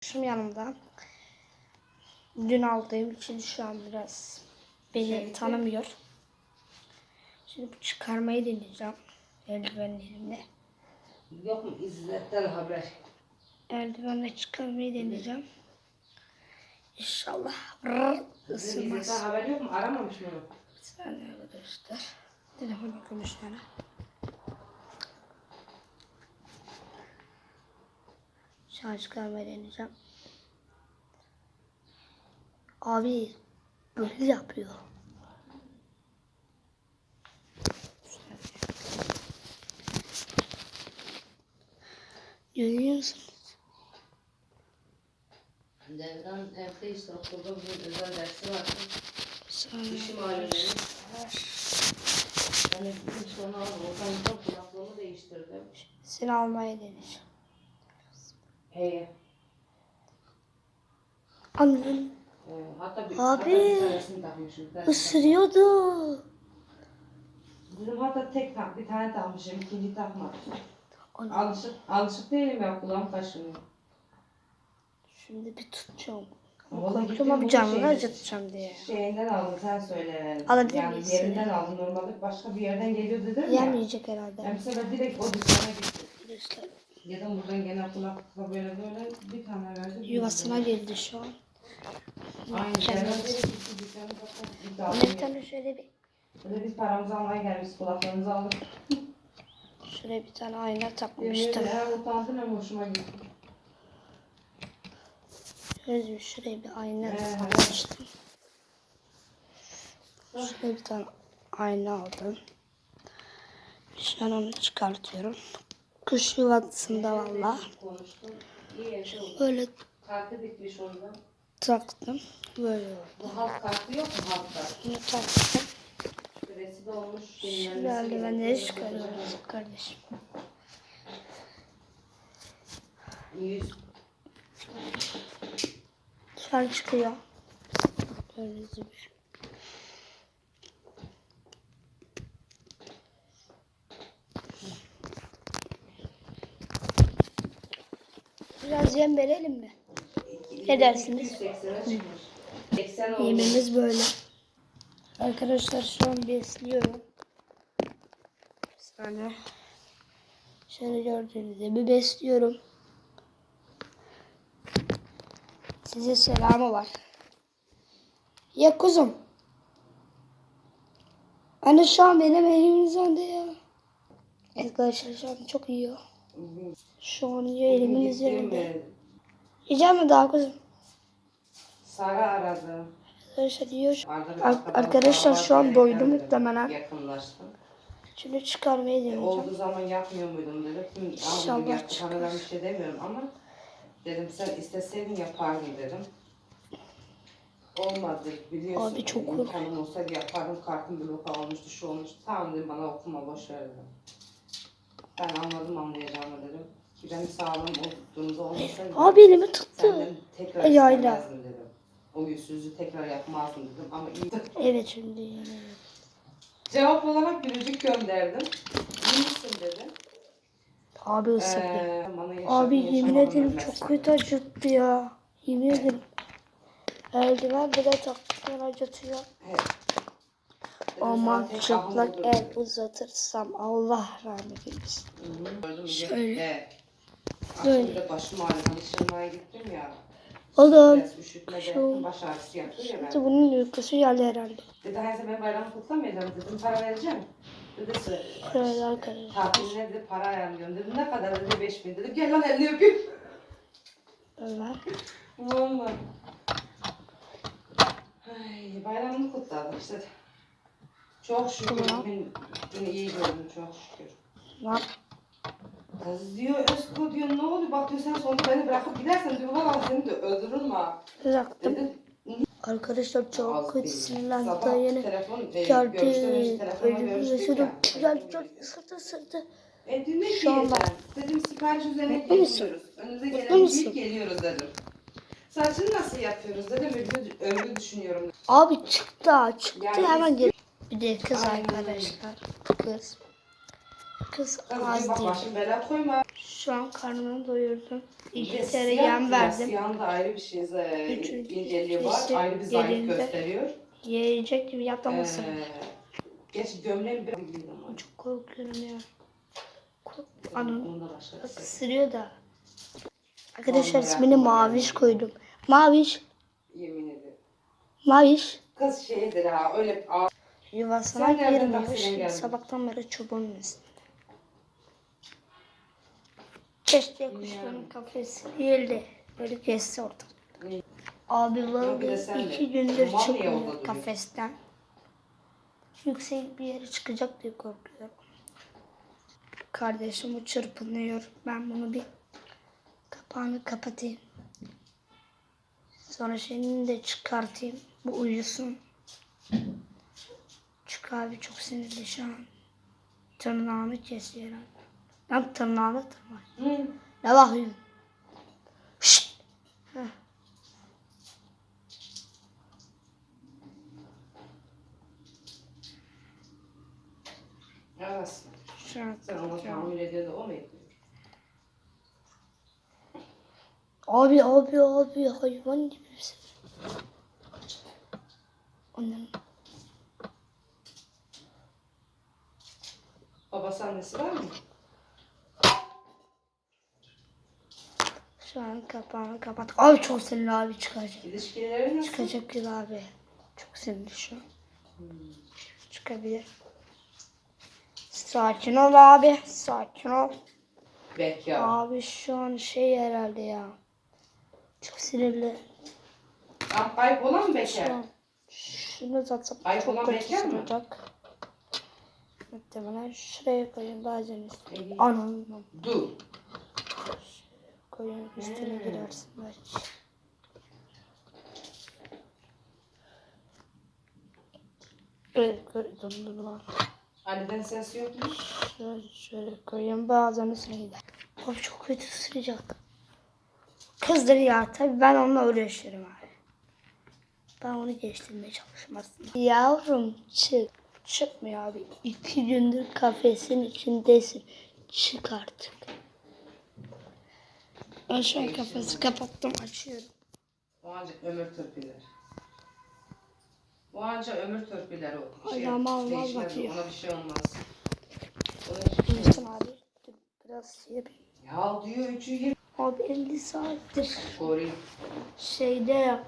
Şimdi yanımda. Dün aldığım için şu an biraz beni Şey- tanımıyor. Şimdi bu çıkarmayı deneyeceğim. Eldivenlerimle. Yok mu İzzet'ten haber? Eldivenle çıkarmayı deneyeceğim. İnşallah ısınmaz. İzzet'ten haber yok mu? Aramamış mı? Bir saniye arkadaşlar. Telefonu konuşmana. Şu an çıkarmayı deneyeceğim. Abi böyle yapıyor. Görüyor musunuz? Devran evde işte okulda bugün özel dersi. Dişim ağrıyor. Ben de gittim sonra. Okulda kulaklığımı değiştirdim. Seni almaya deneyeceğim. Heye. Annem Ee, hatta bir, Abi. hatta bir. Bir ısırıyordu. Dedim hatta tek tak, bir tane takmışım. ikinci takmadım. Alışık, alışık değilim ya kulağım kaşınıyor. Şimdi bir tutacağım. Ama bu canını acıtacağım diye. Şeyinden aldım sen söyle. Alabilir yani miyiz? yerinden aldım. Normalde başka bir yerden geliyor dedim ya. Yemeyecek herhalde. Bir sefer direkt o dükkana gittim. Arkadaşlar Ya da buradan gene kulaklıkla böyle böyle bir tane verdim. yuvasına geldi şu an. Aynen. Tane şöyle bir Böyle biz paramızı almaya gelmiş kulaklarımızı aldık. şuraya bir tane ayna takmıştım. hem utandım hem hoşuma gitti. Şöyle şuraya bir ayna Ee. takmıştım. Şuraya bir tane ayna aldım. Şu an onu çıkartıyorum. Kuş yuvasında valla. Böyle taktım. Böyle oldu. Bu halk kartı yok mu halk kartı? Bunu taktım. Şimdi eldivenleri çıkarıyoruz kardeşim. Şu an çıkıyor. Gördüğünüz gibi. Biraz yem verelim mi? Ne dersiniz? 280'e çıkmış. 80 olmuş. Yemimiz böyle. Arkadaşlar şu an besliyorum. Bir saniye. Şöyle gördüğünüz gibi besliyorum. Size selamı var. Ya kuzum. Anne şu an benim elimin üzerinde ya. Arkadaşlar şu an çok yiyor. Şu an elimin üzerinde. e, Yiyecek mi daha kuzum? Sara aradı. Arkadaşlar bir Ar- arkadaş arkadaşlar şu an doydum muhtemelen. Yakınlaştım. Şunu çıkarmayı E, deneyeceğim. Olduğu zaman yapmıyor muydum dedim. İnşallah çıkar. Bir şey demiyorum ama dedim sen isteseydin yapardım dedim. Olmadı biliyorsun. Abi çok imkanım olsaydı yapardım. Kartım bloka olmuştu şu olmuştu. Tamam dedim bana okuma boş ver dedim. Ben anladım anlayacağımı dedim. Ki benim sağlığım olduğunuz olmasaydı. Abi elimi tuttu. Senden tekrar Ay, ayla. istemezdim dedim. O yüzsüzlüğü tekrar yapmazdım dedim ama iyi. Evet şimdi. Cevap olarak gülücük gönderdim. İyi misin dedi. Abi ısırdı. Ee, bana yaşa- Abi yemin yaşamadım ederim çok kötü acıttı ya. Yemin ederim. Eldiven bile taktıktan acıtıyor. Evet. Zaten çıplak el uzatırsam Allah rahmet eylesin. Şöyle. Böyle. Başım ağrıyor. Hani şırnaya gittim ya. Oğlum. Şu- baş ağrısı yapıyor ya ben. bunun uykusu geldi herhalde. Dedi her zaman bayramı kutlamayacağım dedim. Para vereceğim. Dedi "Sı- Şöyle arkadaşlar. tatiline dedi para ayarlıyorum dedim. Ne kadar dedi 5000 dedim. Gel lan elini öpeyim. Ömer. Vallahi. Ay, bayramını kutladık işte. Çok şükür Tamam. bugün iyi gördüm çok şükür. Lan. Kız diyor Özko diyor ne oldu bak diyor sen sonra beni bırakıp gidersen diyor valla seni de öldürürüm ha. Bıraktım. Dedim. Arkadaşlar çok kötü sinirlendi yeni. e, Geldi. Ölümü yaşadım. ya. Güzel güzel ısırdı ısırdı. E anda- diyeceğim? Dedim sipariş üzerine Mutlu geliyoruz. Önümüze gelen büyük geliyoruz dedim. Saçını nasıl yapıyoruz dedim. Ömrü düşünüyorum. Abi çıktı çıktı Yani hemen gel. Bir de kız Aynen arkadaşlar. Kız. Kız az değil. koyma. Şu an karnını doyurdum. İki kere biraz, verdim. Siyahın da ayrı bir şey, e, Üçüncü inceliği var. ikisi Ayrı bir zayıf yerinde. gösteriyor. Yiyecek gibi yatlamasın. Ee, geç gömleğim bir gibiydim ama. Çok korkuyorum ya. Kork Anam Onda başka bir şey. ısırıyor da. Arkadaşlar Vallahi ismini Maviş koydum. Maviş. Yemin ederim. Maviş. Kız şeydir ha öyle a- Yuvasına Sen girmiyor. Şimdi geldin? sabahtan beri çubuğun üstünde. Keşke kuşların kafesi değil de böyle gezse orada. Abi vallahi iki gündür çıkmıyor kafesten. Yüksek bir yere çıkacak diye korkuyorum. Kardeşim o çırpınıyor. Ben bunu bir kapağını kapatayım. Sonra şeyini de çıkartayım. Bu uyusun. Abi çok sinirli şu an. Tırnağını kesiyor herhalde. Lan tırnağını tırnak. Hı. Ne bakıyorsun? Şşt! Heh. Evet. Sen ona tahammül ediyor da o mu ediyor? Abi abi abi hayvan gibi misin? Babası annesi var mı? şu an kapağını kapat. Abi çok sinirli abi çıkacak. İlişkileri nasıl? Çıkacak gibi abi. Çok sinirli şu an. Çıkabilir. Sakin ol abi. Sakin ol. Bekar. Abi şu an şey herhalde ya. Çok sinirli. Tam kayıp olan mı Şu bekar? şunu zaten Ay, kötü bekar mı? sıracak. Muhtemelen şuraya koyayım bazen üstüne. Anam. Dur. Koyayım üstüne girersin belki. Evet, böyle dondurma. Anneden ses yok mu? Şöyle, şöyle koyayım bazen üstüne gider. Abi çok kötü sıcak. Kızdır ya tabii ben onunla uğraşıyorum abi. Ben onu geliştirmeye çalışıyorum aslında. Yavrum çık. Çıkmıyor abi. İki gündür kafesin içindesin. Çık artık. Ben şu an kafesi kapattım açıyorum. O ancak ömür törpüler. O ancak ömür törpüler o. Şey ama olmaz bakıyor. Ona bir şey olmaz. Şey Dursun abi. Biraz yapayım. Ya diyor üçü yirmi. Abi 50 saattir Koruyor. şeyde yap.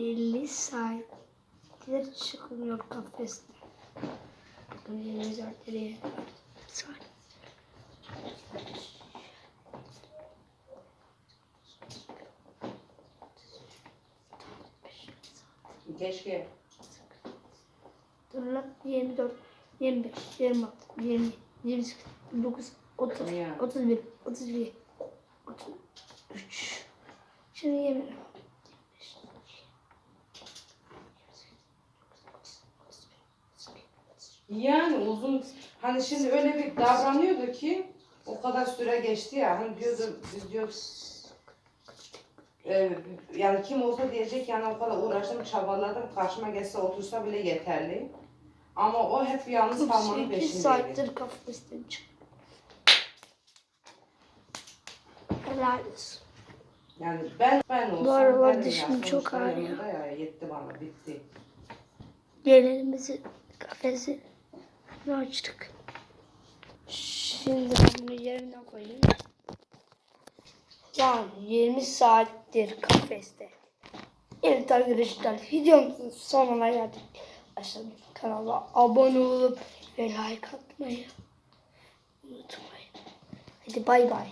50 saattir çıkmıyor kafesten. Bakın 20 saattir ye. Saat. Keşke. Dur lan 24, 25, 26, 20, 28, 29, 30, Ya. 31, 32, 33. Şimdi yemin. Yani uzun hani şimdi öyle bir davranıyordu ki o kadar süre geçti ya hani diyordu biz diyor e, yani kim olsa diyecek yani o kadar uğraştım çabaladım karşıma geçse otursa bile yeterli. Ama o hep yalnız kalmanın 8 peşindeydi. saattir kafesten çık. Helal olsun. Yani ben ben olsam aralar dişim çok sonuçta ağrıyor. ya yetti bana bitti. Gelinimizi kafesi açtık. Şimdi ben bunu yerine koyayım. Lan 20 saattir kafeste. Evet arkadaşlar videomuzun sonuna geldik. Aşağıdaki kanala abone olup ve like atmayı unutmayın. Hadi bay bay.